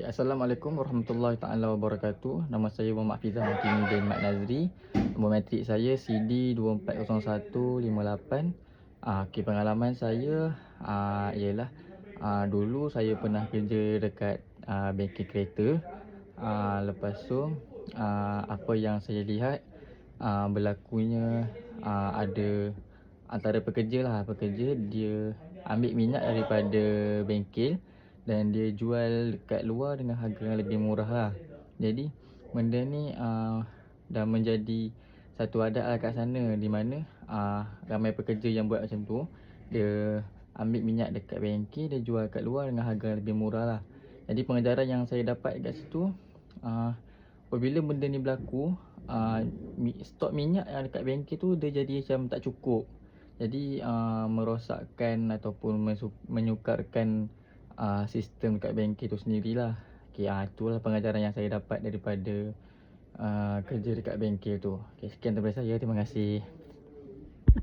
Okay, Assalamualaikum warahmatullahi taala wabarakatuh. Nama saya Muhammad Fizah Makini bin Mat Nazri. Nombor matrik saya CD 240158. Ah, okay, pengalaman saya ah, ialah ah, dulu saya pernah kerja dekat ah, bengkel kereta. Ah, lepas tu ah, apa yang saya lihat ah, berlakunya ah, ada antara pekerja lah pekerja dia ambil minyak daripada bengkel dan dia jual dekat luar dengan harga yang lebih murah lah. Jadi benda ni uh, dah menjadi satu adat lah kat sana di mana uh, ramai pekerja yang buat macam tu. Dia ambil minyak dekat bengkel dia jual kat luar dengan harga yang lebih murah lah. Jadi pengajaran yang saya dapat kat situ uh, apabila benda ni berlaku uh, stok minyak yang dekat bengkel tu dia jadi macam tak cukup. Jadi uh, merosakkan ataupun menyukarkan uh, sistem dekat bengkel tu sendirilah. Okey, uh, itulah pengajaran yang saya dapat daripada uh, kerja dekat bengkel tu. Okey, sekian daripada saya. Terima kasih.